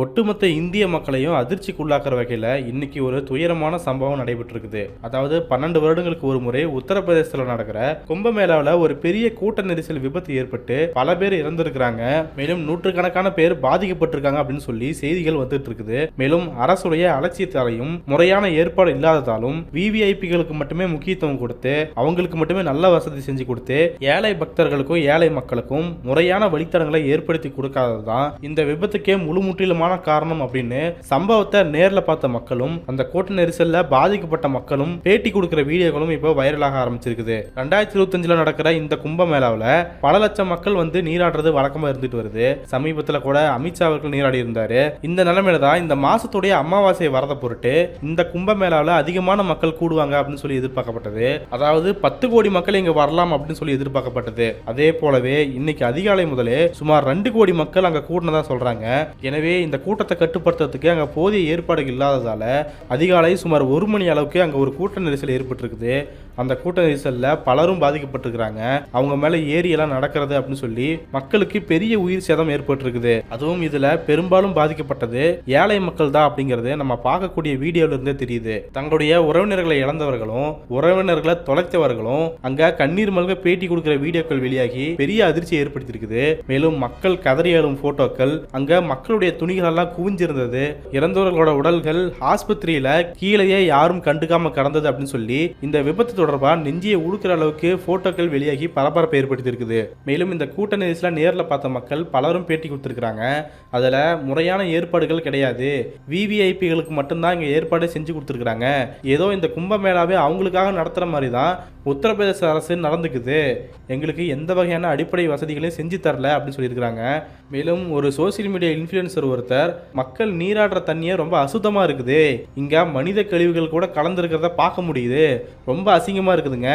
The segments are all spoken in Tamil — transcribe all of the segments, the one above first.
ஒட்டுமொத்த இந்திய மக்களையும் அதிர்ச்சிக்குள்ளாக்குற வகையில் இன்னைக்கு ஒரு துயரமான சம்பவம் நடைபெற்றிருக்குது. அதாவது பன்னெண்டு வருடங்களுக்கு ஒரு முறை உத்தரப்பிரதேசத்தில் நடக்கிற கும்பமேளாவில் ஒரு பெரிய கூட்ட நெரிசல் விபத்து ஏற்பட்டு பல பேர் இறந்திருக்கிறாங்க. மேலும் நூற்றுக்கணக்கான பேர் பாதிக்கப்பட்டிருக்காங்க அப்படின்னு சொல்லி செய்திகள் வந்துட்டு இருக்குது மேலும் அரசுடைய அலட்சியத்தாலையும் முறையான ஏற்பாடு இல்லாததாலும் விவிஐபிகளுக்கு மட்டுமே முக்கியத்துவம் கொடுத்து அவங்களுக்கு மட்டுமே நல்ல வசதி செஞ்சு கொடுத்து ஏழை பக்தர்களுக்கும் ஏழை மக்களுக்கும் முறையான வழித்தடங்களை ஏற்படுத்தி கொடுக்காததான் இந்த விபத்துக்கே முழு முற்றிலுமான காரணம் அப்படின்னு சம்பவத்தை நேர்ல பார்த்த மக்களும் அந்த கூட்ட நெரிசல்ல பாதிக்கப்பட்ட மக்களும் பேட்டி கொடுக்கிற வீடியோக்களும் இப்போ வைரலாக ஆரம்பிச்சிருக்குது. ரெண்டாயிரத்தி இருபத்தஞ்சுல நடக்கிற இந்த கும்பமேளாவில் பல லட்சம் மக்கள் வந்து நீராடுறது வழக்கமா இருந்துட்டு வருது. சமீபத்தில் கூட அமித்ஷா அவர்கள் நீராடி இருந்தாரு. இந்த நிலைமையில தான் இந்த மாசத்துடைய அமாவாசை வரத பொருட்டு இந்த கும்பமேளாவில் அதிகமான மக்கள் கூடுவாங்க அப்படின்னு சொல்லி எதிர்பார்க்கப்பட்டது. அதாவது பத்து கோடி மக்கள் இங்க வரலாம் அப்படின்னு சொல்லி எதிர்பார்க்கப்பட்டது. அதே போலவே இன்னைக்கு அதிகாலை முதலே சுமார் ரெண்டு கோடி மக்கள் அங்க கூடினதா சொல்றாங்க. எனவே இந்த கூட்டத்தை கட்டுப்படுத்துறதுக்கு அங்கே போதிய ஏற்பாடுகள் இல்லாததால அதிகாலை சுமார் ஒரு மணி அளவுக்கு அங்க ஒரு கூட்ட நெரிசல் ஏற்பட்டிருக்குது. அந்த கூட்ட நெரிசலில் பலரும் பாதிக்கப்பட்டிருக்கிறாங்க. அவங்க மேலே ஏரியெல்லாம் நடக்கிறது அப்படின்னு சொல்லி மக்களுக்கு பெரிய உயிர் சேதம் ஏற்பட்டிருக்குது. அதுவும் இதுல பெரும்பாலும் பாதிக்கப்பட்டது ஏழை மக்கள் தான் அப்படிங்கிறது நம்ம பார்க்கக்கூடிய வீடியோல இருந்தே தெரியுது. தங்களுடைய உறவினர்களை இழந்தவர்களும் உறவினர்களை தொலைத்தவர்களும் அங்கே கண்ணீர் மல்க பேட்டி கொடுக்கிற வீடியோக்கள் வெளியாகி பெரிய அதிர்ச்சி ஏற்படுத்தியிருக்குது. மேலும் மக்கள் கதறி எழும் போட்டோக்கள் அங்க மக்களுடைய துணி நல்லா குவிஞ்சிருந்தது. இறந்தவர்களோட உடல்கள் ஆஸ்பத்திரியில கீழேயே யாரும் கண்டுக்காம கடந்தது அப்படின்னு சொல்லி இந்த விபத்து தொடர்பா நெஞ்சியை உடுக்கிற அளவுக்கு போட்டோக்கள் வெளியாகி பரபரப்பை ஏற்படுத்தியிருக்குது. மேலும் இந்த கூட்ட நெரிசல நேரில் பார்த்த மக்கள் பலரும் பேட்டி கொடுத்திருக்கிறாங்க. அதுல முறையான ஏற்பாடுகள் கிடையாது. விவிஐபிகளுக்கு மட்டும்தான் இங்க ஏற்பாடு செஞ்சு கொடுத்துருக்காங்க ஏதோ இந்த கும்பமேளாவே அவங்களுக்காக நடத்துற மாதிரி தான் உத்தரப்பிரதேச அரசு நடந்துக்குது. எங்களுக்கு எந்த வகையான அடிப்படை வசதிகளையும் செஞ்சு தரல அப்படின்னு சொல்லியிருக்கிறாங்க. மேலும் ஒரு சோசியல் மீடியா இன்ஃப்ளூயன்சர் ஒருத்தர் மக்கள் நீராடுற தண்ணியே ரொம்ப அசுத்தமாக இருக்குது. இங்கே மனித கழிவுகள் கூட கலந்துருக்கிறத பார்க்க முடியுது. ரொம்ப அசிங்கமாக இருக்குதுங்க.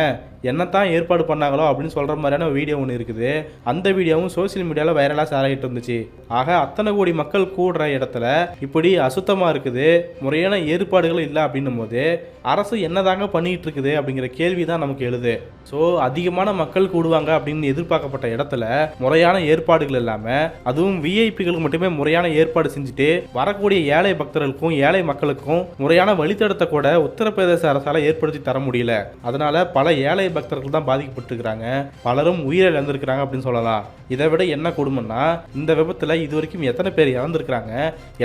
என்னத்தான் ஏற்பாடு பண்ணாங்களோ அப்படின்னு சொல்கிற மாதிரியான வீடியோ ஒன்று இருக்குது. அந்த வீடியோவும் சோசியல் மீடியாவில் வைரலாக ஷேர் இருந்துச்சு. ஆக அத்தனை கோடி மக்கள் கூடுற இடத்துல இப்படி அசுத்தமாக இருக்குது. முறையான ஏற்பாடுகள் இல்லை அப்படின்னும் போது அரசு என்னதாங்க பண்ணிகிட்டு இருக்குது அப்படிங்கிற கேள்வி தான் நமக்கு எழுது. ஸோ அதிகமான மக்கள் கூடுவாங்க அப்படின்னு எதிர்பார்க்கப்பட்ட இடத்துல முறையான ஏற்பாடுகள் இல்லாமல் அதுவும் விஐபிகளுக்கு மட்டுமே முறையான ஏற்பாடு செஞ்சுட்டு வரக்கூடிய ஏழை பக்தர்களுக்கும் ஏழை மக்களுக்கும் முறையான வழித்தடத்தை கூட உத்தரப்பிரதேச அரசால் ஏற்படுத்தி தர முடியல. அதனால பல ஏழை பக்தர்கள் தான் பாதிக்கப்பட்டிருக்கிறாங்க. பலரும் உயிரை இழந்திருக்கிறாங்க அப்படின்னு சொல்லலாம். இதை விட என்ன கொடுமைன்னா இந்த விபத்தில் இது வரைக்கும் எத்தனை பேர் இறந்துருக்கிறாங்க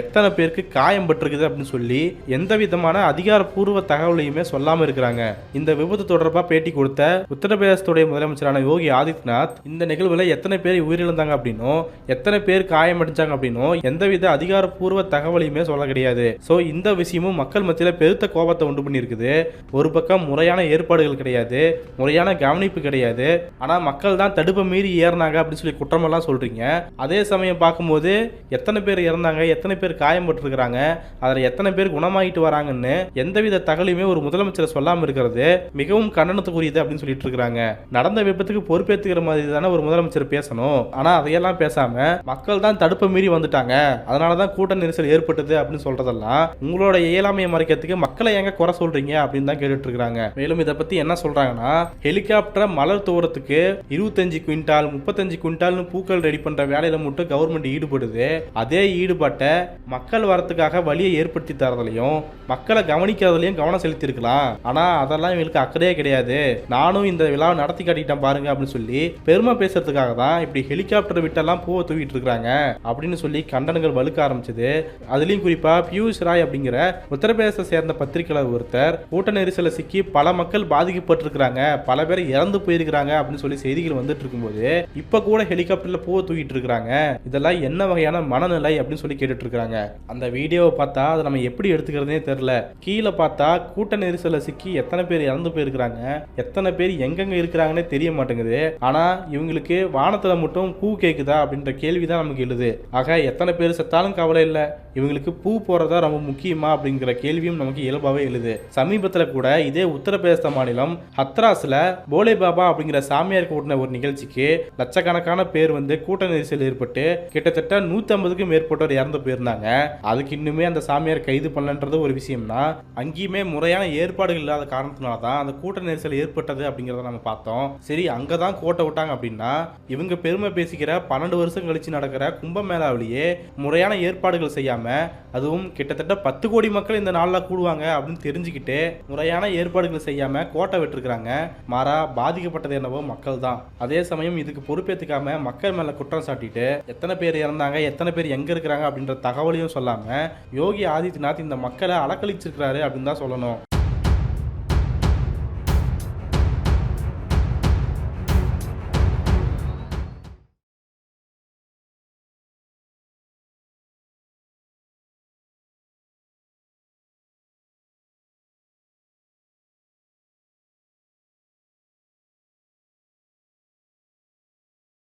எத்தனை பேருக்கு காயம் பட்டிருக்குது அப்படின்னு சொல்லி எந்த விதமான அதிகாரப்பூர்வ தகவலையுமே சொல்லாமல் இருக்கிறாங்க. இந்த விபத்து தொடர்பாக பேட்டி கொடுத்த உத்தரப்பிரதேசத்துடைய முதலமைச்சரான யோகி ஆதித்யநாத் இந்த நிகழ்வில் எத்தனை பேர் உயிரிழந்தாங்க அப்படின்னும் எத்தனை பேர் காயமடைஞ்சாங்க அப்படின்னும் எந்தவித அதிகாரப்பூர்வ தகவலையுமே சொல்ல கிடையாது. ஸோ இந்த விஷயமும் மக்கள் மத்தியில் பெருத்த கோபத்தை உண்டு பண்ணியிருக்குது. ஒரு பக்கம் முறையான ஏற்பாடுகள் கிடையாது. முறையான கவனிப்பு கிடையாது. ஆனால் மக்கள் தான் தடுப்பை மீறி ஏறினாங்க அப்படின்னு சொல்லி குற்றமெல்லாம் சொல்கிறீங்க அதே சமயம் பார்க்கும்போது எத்தனை பேர் இறந்தாங்க எத்தனை பேர் காயம்பட்டுருக்கிறாங்க அதில் எத்தனை பேர் குணமாகிட்டு வராங்கன்னு எந்தவித தகவலையுமே ஒரு முதலமைச்சர் சொல்லாமல் இருக்கிறது மிகவும் கண்டனத்துக்குரியது அப்படின்னு சொல்லிட்டு இருக்கிறாங்க. நடந்த விபத்துக்கு பொறுப்பேற்றுக்கிற மாதிரி தானே ஒரு முதலமைச்சர் பேசணும். ஆனால் அதையெல்லாம் பேசாமல் மக்கள் தான் தடுப்பை மீறி வந்துட்டாங்க. அதை அதனால தான் கூட்ட நெரிசல் ஏற்பட்டது அப்படின்னு சொல்றதெல்லாம் உங்களோட இயலாமையை மறைக்கிறதுக்கு மக்களை எங்க குறை சொல்றீங்க அப்படின்னு தான் கேட்டுட்டு இருக்காங்க மேலும் இதை பத்தி என்ன சொல்றாங்கன்னா ஹெலிகாப்டரை மலர் தூரத்துக்கு இருபத்தஞ்சு குவிண்டால் முப்பத்தஞ்சு குவிண்டால்னு பூக்கள் ரெடி பண்ற வேலையில மட்டும் கவர்மெண்ட் ஈடுபடுது. அதே ஈடுபாட்டை மக்கள் வரத்துக்காக வழியை ஏற்படுத்தி தரதுலையும் மக்களை கவனிக்கிறதுலையும் கவனம் செலுத்தியிருக்கலாம். ஆனா அதெல்லாம் இவங்களுக்கு அக்கறையே கிடையாது. நானும் இந்த விழாவை நடத்தி காட்டிட்டேன் பாருங்க அப்படின்னு சொல்லி பெருமை பேசுறதுக்காக தான் இப்படி ஹெலிகாப்டர் விட்டெல்லாம் பூவை தூக்கிட்டு இருக்காங்க அப்படின்னு சொல்லி கண்டனங்கள் வலுக்க ஆரம்பிச்சது. அதுலேயும் குறிப்பாக பியூஷ் ராய் அப்படிங்கிற உத்தரப்பிரதேச சேர்ந்த பத்திரிகையாளர் ஒருத்தர் கூட்ட நெரிசலை சிக்கி பல மக்கள் பாதிக்கப்பட்டிருக்கிறாங்க. பல பேர் இறந்து போயிருக்கிறாங்க அப்படின்னு சொல்லி செய்திகள் வந்துட்டு இருக்கும்போது இப்ப கூட ஹெலிகாப்டரில் பூவை தூக்கிட்டு இருக்காங்க இதெல்லாம் என்ன வகையான மனநிலை அப்படின்னு சொல்லி கேட்டுட்டு இருக்காங்க அந்த வீடியோவை பார்த்தா அதை நம்ம எப்படி எடுத்துக்கிறதுனே தெரியல. கீழே பார்த்தா கூட்ட நெரிசலை சிக்கி எத்தனை பேர் இறந்து போயிருக்கிறாங்க. எத்தனை பேர் எங்கெங்க இருக்கிறாங்கன்னே தெரிய மாட்டேங்குது. ஆனா இவங்களுக்கு வானத்துல மட்டும் பூ கேட்குதா அப்படின்ற கேள்விதான் நமக்கு எழுது. ஆக எத்தனை பேர் செத்தாலும் கவலை இல்லை. இவங்களுக்கு பூ போறதா ரொம்ப முக்கியமா அப்படிங்கிற கேள்வியும் நமக்கு இயல்பாவே எழுது. சமீபத்துல கூட இதே உத்தரப்பிரதேச மாநிலம் ஹத்ராஸ்ல போலே பாபா அப்படிங்கிற சாமியார் கூட்டின ஒரு நிகழ்ச்சிக்கு லட்சக்கணக்கான பேர் வந்து கூட்ட நெரிசல் ஏற்பட்டு கிட்டத்தட்ட நூத்தி ஐம்பதுக்கும் மேற்பட்டோர் இறந்து போயிருந்தாங்க. அதுக்கு இன்னுமே அந்த சாமியார் கைது பண்ணலன்றது ஒரு விஷயம்னா அங்கேயுமே முறையான ஏற்பாடுகள் இல்லாத காரணத்தினால தான் அந்த கூட்ட நெரிசல் ஏற்பட்டது அப்படிங்கிறத நம்ம பார்த்தோம். சரி அங்கே தான் கோட்டை விட்டாங்க அப்படின்னா இவங்க பெருமை பேசிக்கிற பன்னெண்டு வருஷம் கழிச்சு நடக்கிற கும்பமேளாவிலேயே முறையான ஏற்பாடுகள் இல்லாமல் அதுவும் கிட்டத்தட்ட பத்து கோடி மக்கள் இந்த நாளில் கூடுவாங்க அப்படின்னு தெரிஞ்சுக்கிட்டு முறையான ஏற்பாடுகளை செய்யாமல் கோட்டை விட்டுருக்குறாங்க. மாறா பாதிக்கப்பட்டது என்னவோ மக்கள் தான் அதே சமயம் இதுக்கு பொறுப்பேற்றுக்காம மக்கள் மேலே குற்றம் சாட்டிட்டு எத்தனை பேர் இறந்தாங்க எத்தனை பேர் எங்கே இருக்கிறாங்க அப்படின்ற தகவலையும் சொல்லாமல் யோகி ஆதித்யநாத் இந்த மக்களை அலக்கழிச்சிருக்கிறாரு அப்படின்னு தான் சொல்லணும்.